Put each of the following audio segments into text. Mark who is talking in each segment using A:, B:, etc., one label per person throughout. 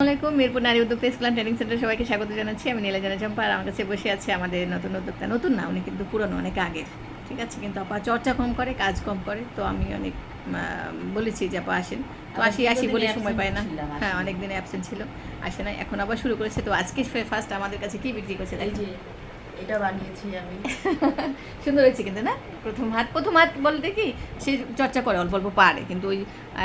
A: আসসালামাইকুম মিরপুর নারী উদ্যোক্তা ইসলাম ট্রেনিং সেন্টার সবাইকে স্বাগত জানাচ্ছি। আমি নীলাজানা চম্পা আর আমার কাছে বসে আছে আমাদের নতুন উদ্যোক্তা। নতুন না উনি কিন্তু পুরনো অনেক আগে। ঠিক আছে কিন্তু আপা চর্চা কম করে কাজ কম করে তো আমি অনেক বলেছি যে আপা আসেন। তো আসি আসি বলে সময় পায় না। হ্যাঁ
B: অনেকদিন
A: অনেক দিনে অ্যাবসেন্ট ছিল আসে না এখন আবার শুরু করেছে। তো আজকে ফার্স্ট আমাদের কাছে কি বিক্রি করছে
B: যে এটা বানিয়েছি আমি।
A: সুন্দর হয়েছে কিন্তু না? প্রথম হাত প্রথম হাত বলতে কি সে চর্চা করে অল্প অল্প পারে। কিন্তু ওই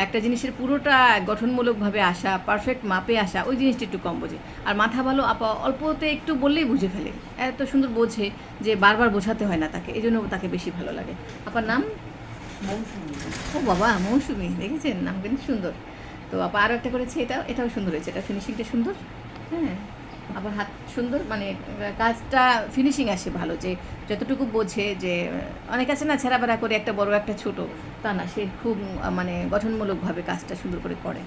A: একটা জিনিসের পুরোটা গঠনমূলকভাবে আসা পারফেক্ট মাপে আসা ওই জিনিসটা একটু কম বোঝে। আর মাথা ভালো আপা অল্পতে একটু বললেই বুঝে ফেলে। এত সুন্দর বোঝে যে বারবার বোঝাতে হয় না তাকে এই জন্য তাকে বেশি ভালো লাগে। আপার নাম?
B: মৌসুমি।
A: ও বাবা মৌসুমি দেখেছেন? নাম কিন্তু সুন্দর। তো আপা আরও একটা করেছে এটা এটাও সুন্দর হয়েছে এটা ফিনিশিংটা সুন্দর? হ্যাঁ। আবার হাত সুন্দর মানে কাজটা ফিনিশিং আসে ভালো, যে যতটুকু বোঝে যে, অনেক আছে না, ছেঁড়াবেড়া করে একটা বড়, একটা ছোট, তা না, সে খুব মানে গঠনমূলকভাবে কাজটা সুন্দর করে করে।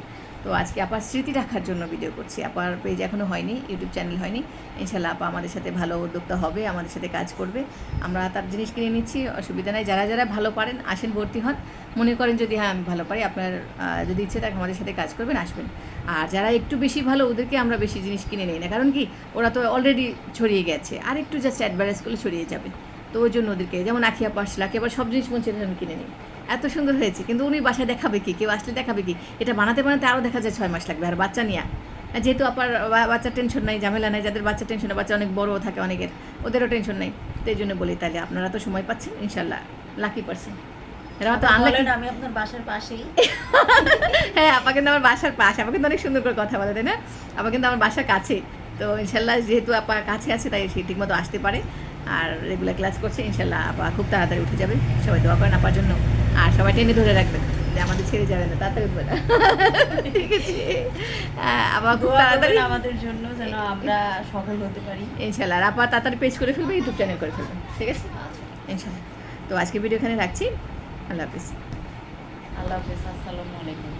A: তো আজকে আপার স্মৃতি রাখার জন্য ভিডিও করছি। আপার পেজ এখনও হয়নি ইউটিউব চ্যানেল হয়নি। ইনশাল্লাহ আপা আমাদের সাথে ভালো উদ্যোক্তা হবে, আমাদের সাথে কাজ করবে। আমরা তার জিনিস কিনে নিচ্ছি, অসুবিধা নাই। যারা যারা ভালো পারেন, আসেন, ভর্তি হন। মনে করেন যদি হ্যাঁ আমি ভালো পারি, আপনার যদি ইচ্ছে থাকে আমাদের সাথে কাজ করবেন, আসবেন। আর যারা একটু বেশি ভালো, ওদেরকে আমরা বেশি জিনিস কিনে নিই না। কারণ কি, ওরা তো অলরেডি ছড়িয়ে গেছে। আর একটু জাস্ট অ্যাডভার্টাইজ করলে ছড়িয়ে যাবে। তো ওই জন্য ওদেরকে যেমন আখিয়া পাশলা এবার সব জিনিস মন চেয়ে আমি কিনে নিই। এত সুন্দর হয়েছে কিন্তু উনি বাসায় দেখাবে কি কেউ আসলে দেখাবে কি? এটা বানাতে বানাতে আরও দেখা যায় ছয় মাস লাগবে আর বাচ্চা নিয়ে। যেহেতু আপার বাচ্চার টেনশন নাই ঝামেলা নাই যাদের বাচ্চার টেনশন বাচ্চা অনেক বড় থাকে অনেকের ওদেরও টেনশন নাই। তো এই জন্য বলি তাহলে আপনারা তো সময় পাচ্ছেন ইনশাল্লাহ লাকি পারছেন তো
B: আমি আপনার বাসার পাশেই।
A: হ্যাঁ আপা কিন্তু আমার বাসার পাশে আপা কিন্তু অনেক সুন্দর করে কথা বলে তাই না? আপা কিন্তু আমার বাসার কাছে তো ইনশাল্লাহ যেহেতু আপা কাছে আছে তাই সে ঠিকমতো আসতে পারে। আর রেগুলার ক্লাস করছে ইনশাল্লাহ আপা খুব তাড়াতাড়ি উঠে যাবে। সবাই দোয়া করেন আপার জন্য। আর সবাই টেনে ধরে রাখবেন যে আমাদের ছেড়ে যাবে না তাড়াতাড়ি উঠবে না। ঠিক আছে? হ্যাঁ, আপা খুব তাড়াতাড়ি
B: আমাদের জন্য যেন আমরা সফল হতে পারি।
A: ইনশাল্লাহ আর আপা তাড়াতাড়ি পেজ করে ফেলবে ইউটিউব চ্যানেল করে ফেলবে ঠিক আছে? ইনশাল্লাহ। তো আজকে ভিডিও এখানে রাখছি। আল্লাহ হাফিজ।
B: আল্লাহ হাফেজ আসসালামু আলাইকুম।